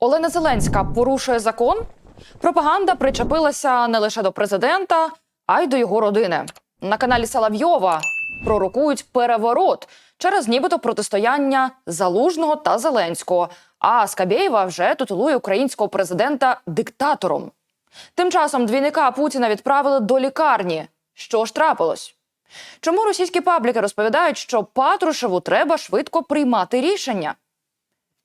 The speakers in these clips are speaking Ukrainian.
Олена Зеленська порушує закон. Пропаганда причепилася не лише до президента, а й до його родини. На каналі Соловйова пророкують переворот через нібито протистояння Залужного та Зеленського. А Скабєєва вже титулує українського президента диктатором. Тим часом двійника Путіна відправили до лікарні. Що ж трапилось? Чому російські пабліки розповідають, що Патрушеву треба швидко приймати рішення?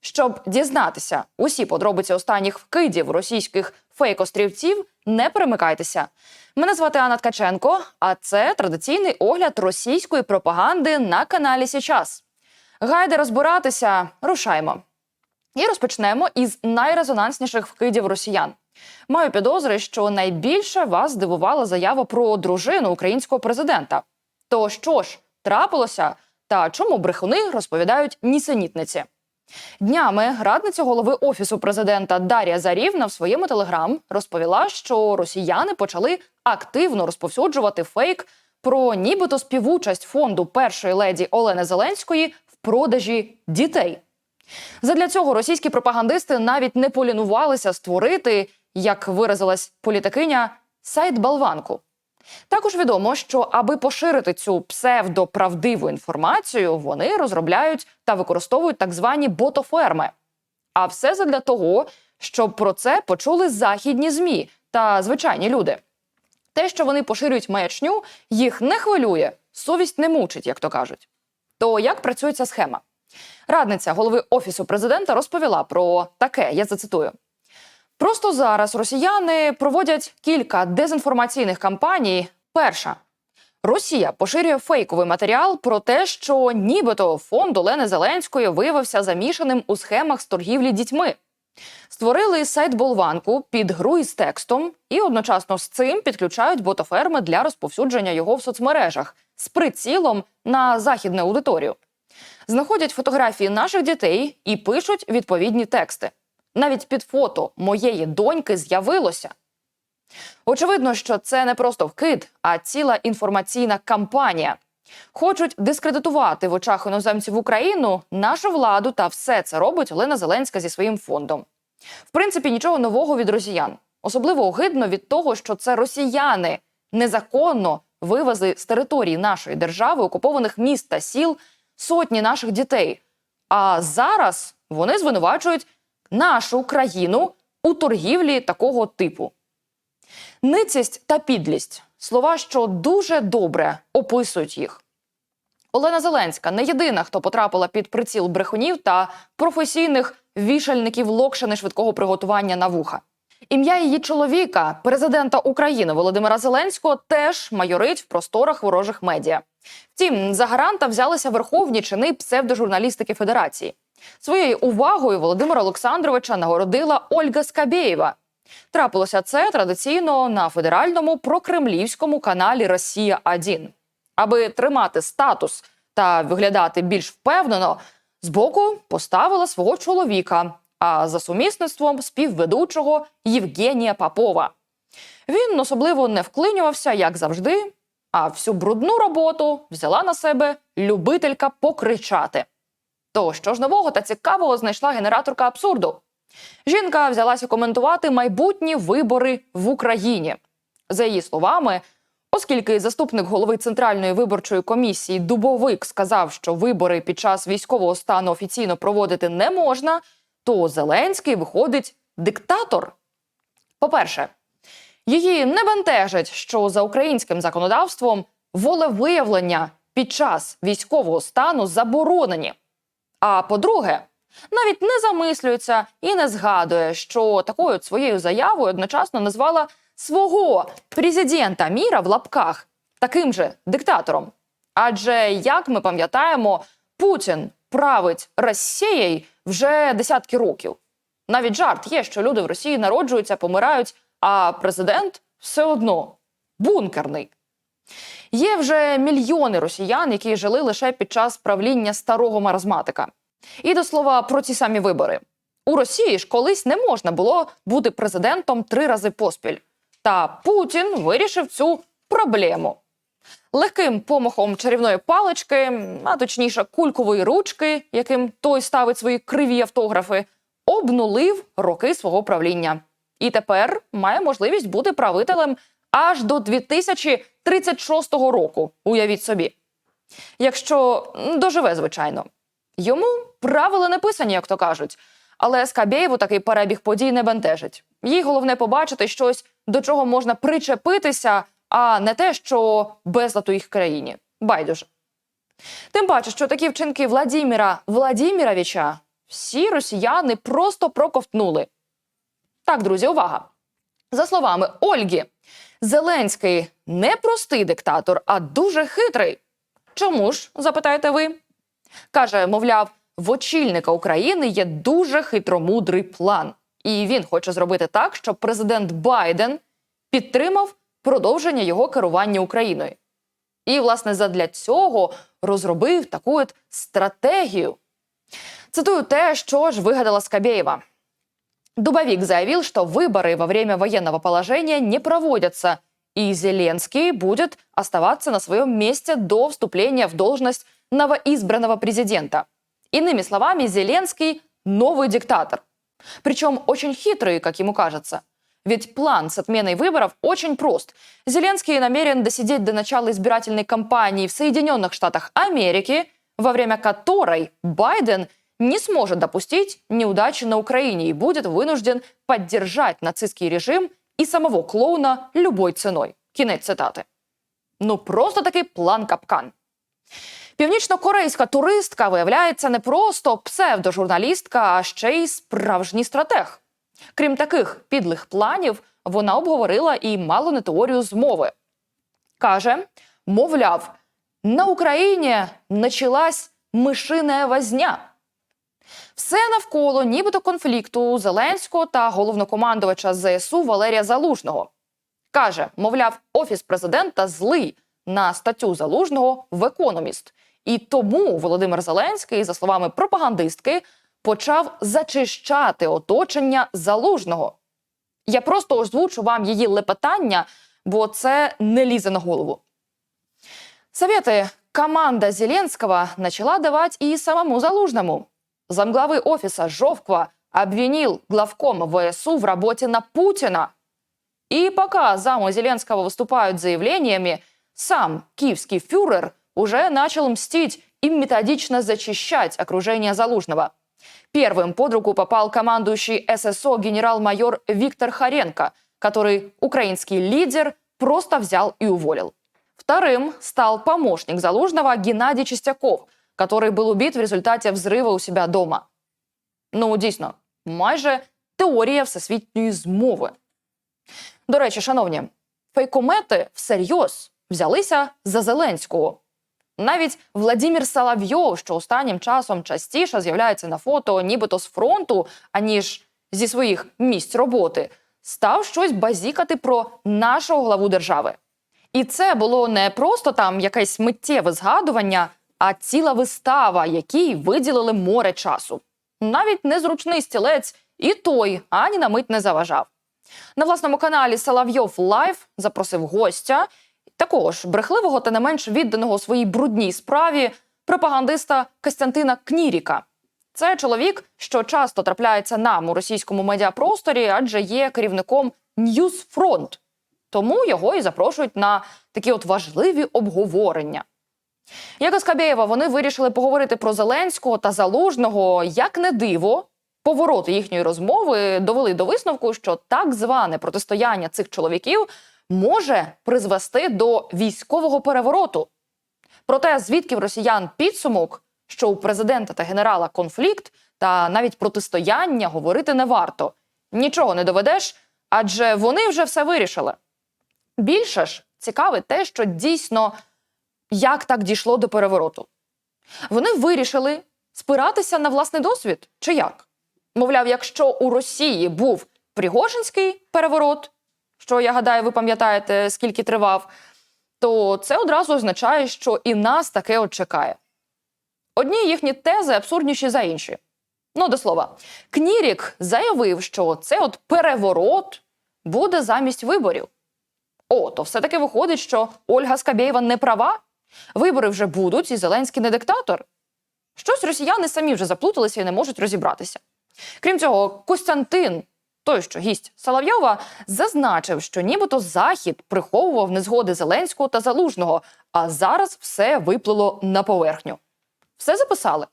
Щоб дізнатися усі подробиці останніх вкидів російських фейк-острівців, не перемикайтеся. Мене звати Анна Ткаченко, а це традиційний огляд російської пропаганди на каналі Січас. Гайде розбиратися, рушаймо. І розпочнемо із найрезонансніших вкидів росіян. Маю підозри, що найбільше вас здивувала заява про дружину українського президента. То що ж трапилося, та чому брехуни розповідають нісенітниці? Днями радниця голови офісу президента Дар'я Зарівна в своєму телеграм розповіла, що росіяни почали активно розповсюджувати фейк про нібито співучасть фонду першої леді Олени Зеленської в продажі дітей. Задля цього російські пропагандисти навіть не полінувалися створити, як виразилась політикиня, сайт болванку. Також відомо, що аби поширити цю псевдоправдиву інформацію, вони розробляють та використовують так звані ботоферми. А все задля того, щоб про це почули західні змі та звичайні люди. Те, що вони поширюють маячню, їх не хвилює, совість не мучить, як то кажуть. То як працює ця схема? Радниця голови офісу президента розповіла про таке. Я зацитую. Просто зараз росіяни проводять кілька дезінформаційних кампаній. Перша Росія поширює фейковий матеріал про те, що нібито фонд Олени Зеленської виявився замішаним у схемах з торгівлі дітьми. Створили сайт болванку під гру із текстом і одночасно з цим підключають ботоферми для розповсюдження його в соцмережах з прицілом на західну аудиторію. Знаходять фотографії наших дітей і пишуть відповідні тексти. Навіть під фото моєї доньки з'явилося. Очевидно, що це не просто вкид, а ціла інформаційна кампанія. Хочуть дискредитувати в очах іноземців Україну нашу владу, та все це робить Олена Зеленська зі своїм фондом. В принципі, нічого нового від росіян. Особливо огидно від того, що це росіяни незаконно вивезли з території нашої держави окупованих міст та сіл сотні наших дітей. А зараз вони звинувачують нашу країну у торгівлі такого типу. Ницість та підлість слова, що дуже добре описують їх. Олена Зеленська не єдина, хто потрапила під приціл брехунів та професійних вішальників локшини швидкого приготування на вуха. Ім'я її чоловіка, президента України Володимира Зеленського, теж майорить в просторах ворожих медіа. Втім, за гаранта взялися верховні чини псевдожурналістики Федерації. Своєю увагою Володимира Олександровича нагородила Ольга Скабєєва. Трапилося це традиційно на федеральному прокремлівському каналі Росія 1 Аби тримати статус та виглядати більш впевнено, збоку поставила свого чоловіка, а за сумісництвом співведучого Євгенія Попова. Він особливо не вклинювався, як завжди, а всю брудну роботу взяла на себе любителька покричати. То що ж нового та цікавого знайшла генераторка абсурду? Жінка взялася коментувати майбутні вибори в Україні. За її словами, оскільки заступник голови центральної виборчої комісії Дубовик сказав, що вибори під час військового стану офіційно проводити не можна, то Зеленський виходить диктатор. По-перше, її не бентежить, що за українським законодавством волевиявлення під час військового стану заборонені. А по-друге, навіть не замислюється і не згадує, що такою своєю заявою одночасно назвала свого президента міра в лапках таким же диктатором. Адже, як ми пам'ятаємо, Путін править Росією вже десятки років. Навіть жарт є, що люди в Росії народжуються, помирають, а президент все одно бункерний. Є вже мільйони росіян, які жили лише під час правління старого маразматика. І до слова про ці самі вибори. У Росії ж колись не можна було бути президентом три рази поспіль. Та Путін вирішив цю проблему. Легким помахом чарівної палички, а точніше кулькової ручки, яким той ставить свої криві автографи, обнулив роки свого правління і тепер має можливість бути правителем аж до 2036 року. Уявіть собі. Якщо доживе, звичайно. Йому правила не писані, як то кажуть. Але Скабєєву такий перебіг подій не бентежить. Їй головне побачити щось, до чого можна причепитися, а не те, що безлад у їх країні. Байдуже. Тим паче, що такі вчинки Владіміра Владіміровича всі росіяни просто проковтнули. Так, друзі, увага! За словами Ольги, Зеленський не простий диктатор, а дуже хитрий. Чому ж, запитаєте ви? Каже, мовляв, в очільника України є дуже хитромудрий план, і він хоче зробити так, щоб президент Байден підтримав продовження його керування Україною. І, власне, задля цього розробив таку от стратегію. Цитую те, що ж вигадала Скабєєва. Дубовик заявил, что выборы во время военного положения не проводятся, и Зеленский будет оставаться на своем месте до вступления в должность новоизбранного президента. Иными словами, Зеленский – новый диктатор. Причем очень хитрый, как ему кажется. Ведь план с отменой выборов очень прост. Зеленский намерен досидеть до начала избирательной кампании в Соединенных Штатах Америки, во время которой Байден не сможет допустить неудачи на Украине и будет вынужден поддержать нацистский режим и самого клоуна любой ценой. Кінець цитати. Ну просто такий план капкан. Північно-корейська туристка виявляється не просто псевдожурналістка, а ще й справжній стратег. Крім таких підлих планів, вона обговорила і мало не теорію змови. Каже, мовляв, на Україні началась мишиная возня. Все навколо нібито конфлікту Зеленського та головнокомандувача ЗСУ Валерія Залужного. Каже, мовляв, офіс президента злий на статтю Залужного в економіст. І тому Володимир Зеленський, за словами пропагандистки, почав зачищати оточення залужного. Я просто озвучу вам її лепетання, бо це не лізе на голову. Советы команда Зеленского начала давать и самому Залужному. Замглавы офиса Жовква обвинил главком ВСУ в работе на Путина. И пока замы Зеленского выступают заявлениями, сам киевский фюрер уже начал мстить и методично зачищать окружение Залужного. Первым под руку попал командующий ССО генерал-майор Виктор Харенко, который украинский лидер просто взял и уволил. Вторым стал помощник Залужного Геннадий Чистяков, который был убит в результате взрыва у себя дома. Ну, дійсно, майже теорія всесвітньої змови. До речі, шановні, фейкомети всерйоз взялися за Зеленського. Навіть Владимир Соловйов, що останнім часом частіше з'являється на фото, нібито з фронту, аніж зі своїх місць роботи, став щось базікати про нашого главу держави. І це було не просто там якесь миттєве згадування, а ціла вистава, якій виділили море часу. Навіть незручний стілець і той ані на мить не заважав. На власному каналі Соловйов Лайф запросив гостя, такого ж брехливого та не менш відданого своїй брудній справі пропагандиста Костянтина Кніріка. Це чоловік, що часто трапляється нам у російському медіапросторі, адже є керівником Ньюсфронт. Тому його і запрошують на такі от важливі обговорення. Як і Скабєєва, вони вирішили поговорити про Зеленського та Залужного. Як не диво, повороти їхньої розмови довели до висновку, що так зване протистояння цих чоловіків може призвести до військового перевороту. Проте, звідки в росіян підсумок, що у президента та генерала конфлікт та навіть протистояння говорити не варто. Нічого не доведеш, адже вони вже все вирішили. Більше ж цікавить те, що дійсно як так дійшло до перевороту. Вони вирішили спиратися на власний досвід, чи як? Мовляв, якщо у Росії був Пригожинський переворот, що я гадаю, ви пам'ятаєте, скільки тривав, то це одразу означає, що і нас таке от чекає. Одні їхні тези абсурдніші за інші. Ну, до слова, Кнірік заявив, що це от переворот буде замість виборів. О, то все-таки виходить, що Ольга Скабєєва не права. Вибори вже будуть, і Зеленський не диктатор. Щось росіяни самі вже заплуталися і не можуть розібратися. Крім цього, Костянтин, той, що гість Соловйова, зазначив, що нібито Захід приховував незгоди Зеленського та Залужного, а зараз все виплило на поверхню. Все записали.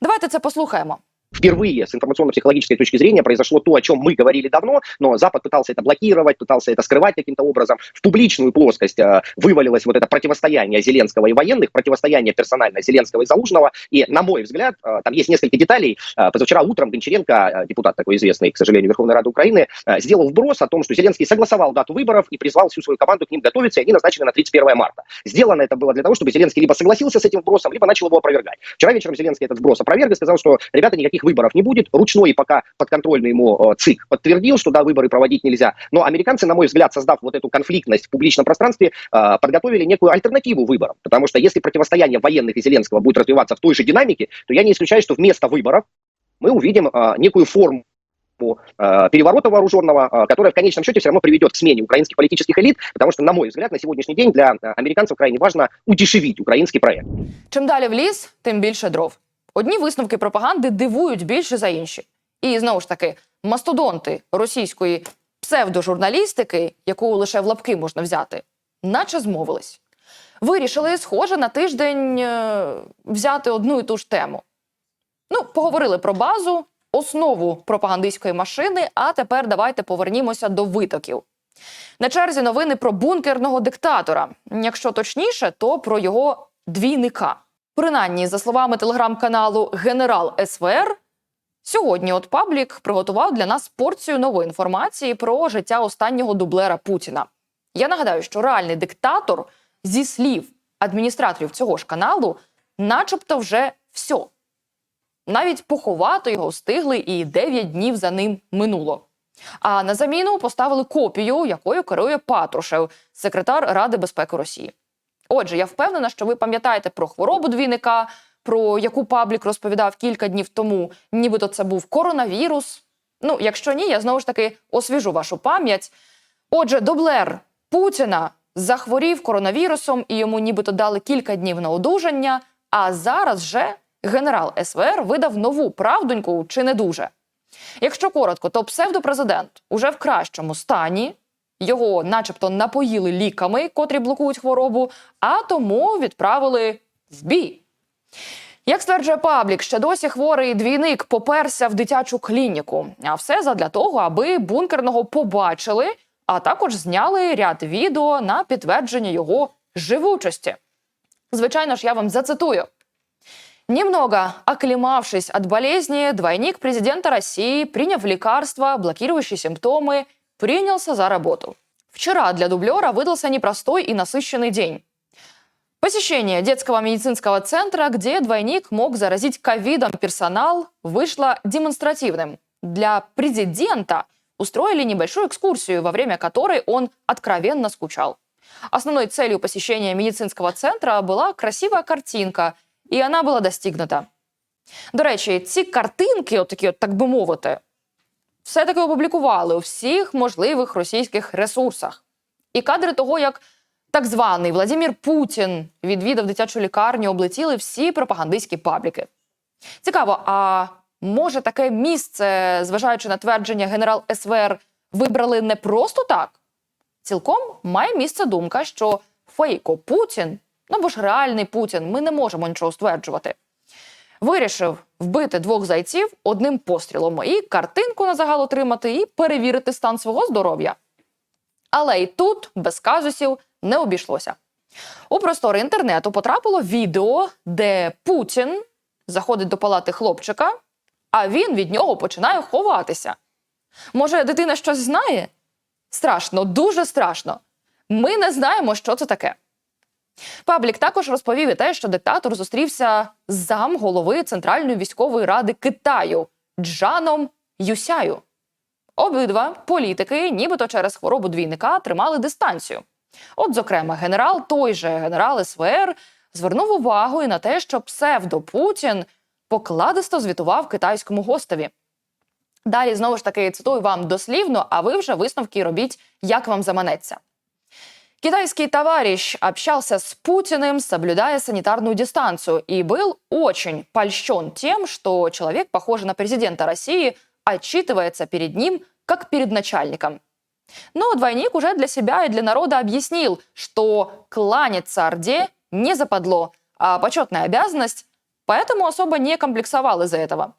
Давайте це послухаємо. Впервые с информационно-психологической точки зрения произошло то, о чем мы говорили давно, но Запад пытался это блокировать, пытался это скрывать каким-то образом. В публичную плоскость э, вывалилось вот это противостояние Зеленского и военных, противостояние персонально Зеленского и Залужного. И, на мой взгляд, э, там есть несколько деталей. Э, позавчера утром Гончаренко, э, депутат такой известный, к сожалению, Верховной Рады Украины, э, сделал вброс о том, что Зеленский согласовал дату выборов и призвал всю свою команду к ним готовиться, и они назначены на 31 марта. Сделано это было для того, чтобы Зеленский либо согласился с этим вбросом, либо начал его опровергать. Вчера вечером Зеленский этот вброс опроверг и сказал, что, ребята, никаких выборов не будет. Ручной пока подконтрольный ему э, ЦИК подтвердил, что да, выборы проводить нельзя. Но американцы, на мой взгляд, создав вот эту конфликтность в публичном пространстве, э, подготовили некую альтернативу выборам. Потому что если противостояние военных и Зеленского будет развиваться в той же динамике, то я не исключаю, что вместо выборов мы увидим э, некую форму э, переворота вооруженного, э, которая в конечном счете все равно приведет к смене украинских политических элит, потому что, на мой взгляд, на сегодняшний день для э, американцев крайне важно удешевить украинский проект. Чим далі в ліс, тим більше дров. Одні висновки пропаганди дивують більше за інші. І знову ж таки, мастодонти російської псевдожурналістики, яку лише в лапки можна взяти, наче змовились. Вирішили, схоже, на тиждень е, взяти одну і ту ж тему. Ну, поговорили про базу, основу пропагандистської машини. А тепер давайте повернімося до витоків. На черзі новини про бункерного диктатора. Якщо точніше, то про його двійника. Принаймні, за словами телеграм-каналу Генерал СВР, сьогодні от паблік приготував для нас порцію нової інформації про життя останнього дублера Путіна. Я нагадаю, що реальний диктатор зі слів адміністраторів цього ж каналу, начебто, вже все. Навіть поховати його встигли, і 9 днів за ним минуло. А на заміну поставили копію, якою керує Патрушев, секретар Ради безпеки Росії. Отже, я впевнена, що ви пам'ятаєте про хворобу двійника, про яку паблік розповідав кілька днів тому, нібито це був коронавірус. Ну, якщо ні, я знову ж таки освіжу вашу пам'ять. Отже, дублер Путіна захворів коронавірусом і йому нібито дали кілька днів на одужання. А зараз же генерал СВР видав нову правдоньку чи не дуже. Якщо коротко, то псевдопрезидент уже в кращому стані. Його, начебто, напоїли ліками, котрі блокують хворобу, а тому відправили в бій. Як стверджує паблік, ще досі хворий двійник поперся в дитячу клініку. А все задля того, аби бункерного побачили, а також зняли ряд відео на підтвердження його живучості. Звичайно ж, я вам зацитую. Немного оклемавшись от болезни, двойник президента России, приняв лекарства, блокирующие симптомы, принялся за работу. Вчера для дублера выдался непростой и насыщенный день. Посещение детского медицинского центра, где двойник мог заразить ковидом персонал, вышло демонстративным. Для президента устроили небольшую экскурсию, во время которой он откровенно скучал. Основной целью посещения медицинского центра была красивая картинка, і вона була достигнута. До речі, ці картинки, от такі, от, так би мовити, все-таки опублікували у всіх можливих російських ресурсах. І кадри того, як так званий Владимир Путін відвідав дитячу лікарню, облетіли всі пропагандистські пабліки. Цікаво, а може таке місце, зважаючи на твердження генерал СВР, вибрали не просто так? Цілком має місце думка, що фейко Путін, ну бо ж реальний Путін, ми не можемо нічого стверджувати. Вирішив вбити двох зайців одним пострілом і картинку на загал отримати, і перевірити стан свого здоров'я. Але і тут без казусів не обійшлося. У простори інтернету потрапило відео, де Путін заходить до палати хлопчика, а він від нього починає ховатися. Може, дитина щось знає? Страшно, дуже страшно. Ми не знаємо, що це таке. Паблік також розповів і те, що диктатор зустрівся з зам голови Центральної військової ради Китаю Джаном Юсяю. Обидва політики, нібито через хворобу двійника, тримали дистанцію. От, зокрема, генерал, той же генерал СВР, звернув увагу і на те, що псевдо-Путін покладисто звітував китайському гостеві. Далі знову ж таки цитую вам дослівно, а ви вже висновки робіть, як вам заманеться. Китайский товарищ общался с Путиным, соблюдая санитарную дистанцию, и был очень польщен тем, что человек, похожий на президента России, отчитывается перед ним как перед начальником. Но двойник уже для себя и для народа объяснил, что кланяться Орде не западло, а почетная обязанность, поэтому особо не комплексовал из-за этого.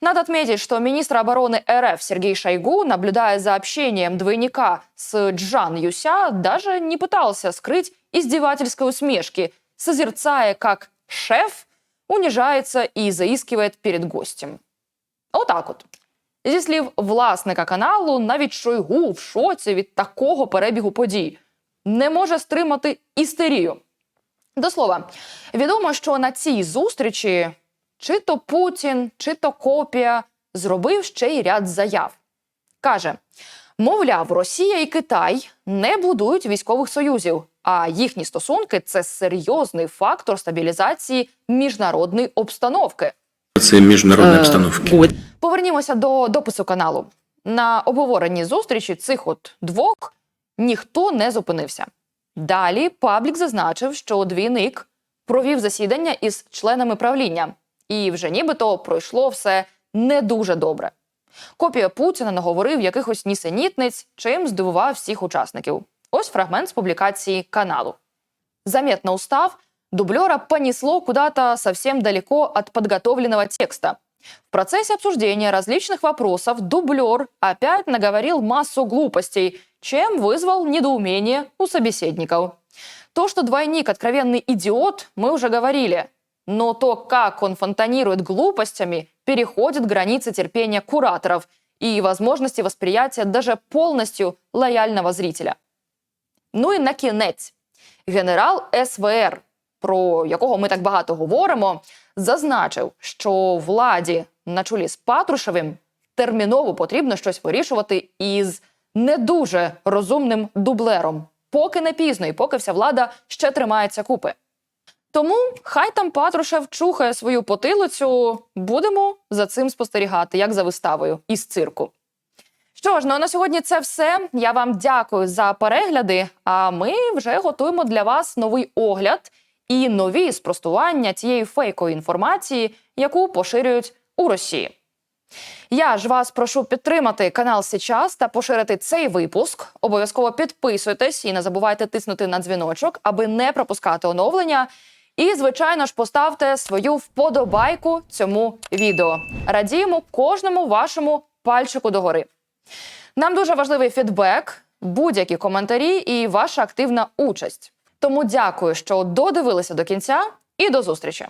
Надо отметить, что министр обороны РФ Сергей Шойгу, наблюдая за общением двойника с Джан Юся, даже не пытался скрыть издевательской усмешки, созерцая, как шеф унижается и заискивает перед гостем. Отак от. Зі слів власника каналу, навіть Шойгу в шоці від такого перебігу подій не може стримати істерію. До слова, відомо, що на цій зустрічі чи то Путін, чи то Копія зробив ще й ряд заяв. Каже: мовляв, Росія і Китай не будують військових союзів, а їхні стосунки це серйозний фактор стабілізації міжнародної обстановки. Це міжнародної обстановки. Повернімося до допису каналу. На обговоренні зустрічі цих от двох ніхто не зупинився. Далі паблік зазначив, що двійник провів засідання із членами правління, і вже нібито пройшло все не дуже добре. Копія Путіна наговорив якихось нісенітниць, чим здивував всіх учасників. Ось фрагмент з публікації каналу. Заметно устав, дублера понесло куда-то совсем далеко от подготовленного текста. В процессе обсуждения различных вопросов дублер опять наговорил массу глупостей, чем вызвал недоумение у собеседников. То, что двойник откровенный идиот, мы уже говорили. Но то, как он фонтанирует глупостями, переходит границы терпения кураторов и возможности восприятия даже полностью лояльного зрителя. Ну і на кінець. Генерал СВР, про якого ми так багато говоримо, зазначив, що владі на чолі з Патрушевим терміново потрібно щось вирішувати із не дуже розумним дублером, поки не пізно, і поки вся влада ще тримається купи. Тому хай там Патрушев чухає свою потилицю. Будемо за цим спостерігати, як за виставою із цирку. Що ж, ну а на сьогодні це все. Я вам дякую за перегляди. А ми вже готуємо для вас новий огляд і нові спростування цієї фейкової інформації, яку поширюють у Росії. Я ж вас прошу підтримати канал Січас та поширити цей випуск. Обов'язково підписуйтесь і не забувайте тиснути на дзвіночок, аби не пропускати оновлення. І, звичайно ж, поставте свою вподобайку цьому відео. Радіємо кожному вашому пальчику догори. Нам дуже важливий фідбек, будь-які коментарі і ваша активна участь. Тому дякую, що додивилися до кінця, і до зустрічі.